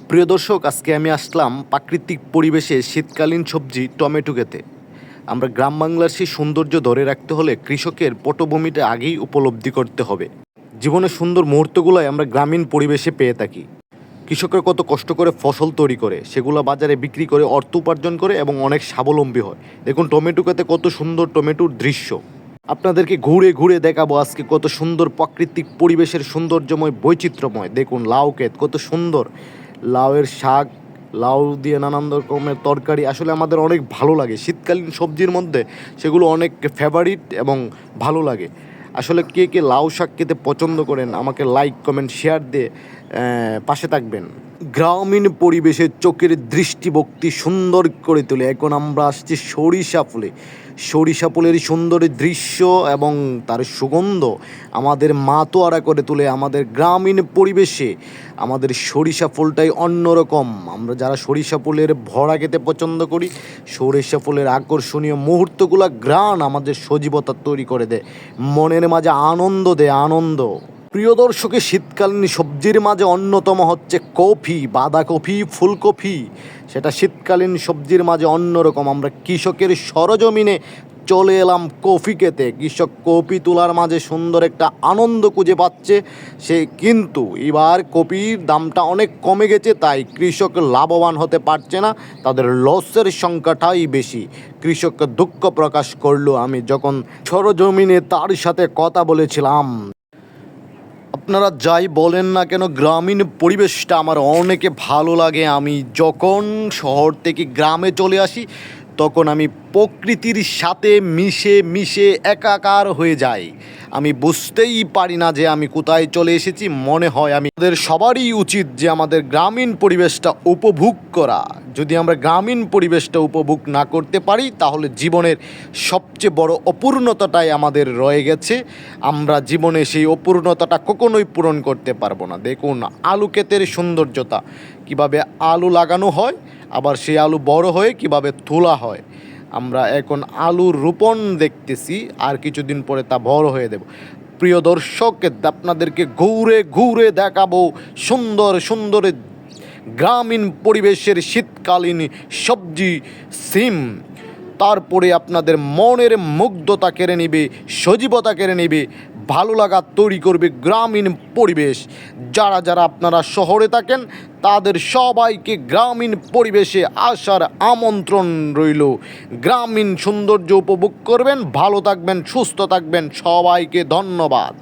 প্রিয় দর্শক, আজকে আমি আসলাম প্রাকৃতিক পরিবেশে শীতকালীন সবজি টমেটো খেতে। আমরা গ্রাম বাংলার সেই সৌন্দর্য ধরে রাখতে হলে কৃষকের পটভূমিটা আগেই উপলব্ধি করতে হবে। জীবনের সুন্দর মুহূর্তগুলোই আমরা গ্রামীণ পরিবেশে পেয়ে থাকি। কৃষকরা কত কষ্ট করে ফসল তৈরি করে, সেগুলো বাজারে বিক্রি করে, অর্থ উপার্জন করে এবং অনেক স্বাবলম্বী হয়। দেখুন, টমেটো খেতে কত সুন্দর টমেটোর দৃশ্য। আপনাদেরকে ঘুরে ঘুরে দেখাবো আজকে কত সুন্দর প্রাকৃতিক পরিবেশের সৌন্দর্যময় বৈচিত্র্যময়। দেখুন, লাউ কত সুন্দর। লাউয়ের শাক, লাউ দিয়ে নানান রকমের তরকারি। আসলে আমাদের অনেক ভালো লাগে। শীতকালীন সবজির মধ্যে সেগুলো অনেক ফেভারিট এবং ভালো লাগে। আসলে কে কে লাউ শাক খেতে পছন্দ করেন, আমাকে লাইক কমেন্ট শেয়ার দিয়ে পাশে থাকবেন। গ্রামীণ পরিবেশে চোখের দৃষ্টিভক্তি সুন্দর করে তোলে। এখন আমরা আসছি সরিষা ফুলে। সরিষা ফুলের সুন্দর দৃশ্য এবং তার সুগন্ধ আমাদের মাতোয়ারা করে তোলে আমাদের গ্রামীণ পরিবেশে। আমাদের সরিষা ফুলটাই অন্যরকম। আমরা যারা সরিষা ফুলের ভরা খেতে পছন্দ করি, সরিষা ফুলের আকর্ষণীয় মুহূর্তগুলো গ্রাণ আমাদের সজীবতা তৈরি করে দেয়। মনের মাঝে আনন্দ দেয়, আনন্দ। প্রিয় দর্শকের শীতকালীন সবজির মাঝে অন্যতম হচ্ছে কফি, বাঁধাকপি, ফুলকপি। সেটা শীতকালীন সবজির মাঝে অন্যরকম আমরা কৃষকের সরজমিনে চলে এলাম কফি খেতে। কৃষক কপি তোলার মাঝে সুন্দর একটা আনন্দ খুঁজে পাচ্ছে সে কিন্তু। এবার কপির দামটা অনেক কমে গেছে, তাই কৃষক লাভবান হতে পারছে না। তাদের লসের সংখ্যাটাই বেশি। কৃষক দুঃখ প্রকাশ করল, আমি যখন সরজমিনে তার সাথে কথা বলেছিলাম আপনারা যাই বলেন না কেন, গ্রামীণ পরিবেশটা আমার অনেকে ভালো লাগে। আমি যখন শহর থেকে গ্রামে চলে আসি তখন আমি প্রকৃতির সাথে মিশে মিশে একাকার হয়ে যাই। আমি বুঝতেই পারি না যে আমি কোথায় চলে এসেছি, মনে হয় আমি আমাদের সবারই উচিত যে আমাদের গ্রামীণ পরিবেশটা উপভোগ করা। যদি আমরা গ্রামীণ পরিবেশটা উপভোগ না করতে পারি, তাহলে জীবনের সবচেয়ে বড় অপূর্ণতাটাই আমাদের রয়ে গেছে। আমরা জীবনে সেই অপূর্ণতাটা কখনোই পূরণ করতে পারব না। দেখুন, আলু ক্ষেতের সৌন্দর্যতা। কীভাবে আলু লাগানো হয় আবার সেই আলু বড় হয়ে কীভাবে তোলা হয়, আমরা এখন আলু রোপণ দেখতেছি, আর কিছুদিন পরে তা বড় হয়ে দেব। প্রিয় দর্শক, আপনাদেরকে ঘুরে ঘুরে দেখাবো সুন্দর সুন্দর গ্রামীণ পরিবেশের শীতকালীন সবজি, সিম। তারপরে আপনাদের মনের মুগ্ধতা কেড়ে নেবে, সজীবতা কেড়ে নেবে, ভালো লাগা তৈরি করবে গ্রামীণ পরিবেশ। যারা যারা আপনারা শহরে থাকেন, তাদের সবাইকে গ্রামীণ পরিবেশে আসার আমন্ত্রণ রইল। গ্রামীণ সৌন্দর্য উপভোগ করবেন, ভালো থাকবেন, সুস্থ থাকবেন, সবাইকে ধন্যবাদ।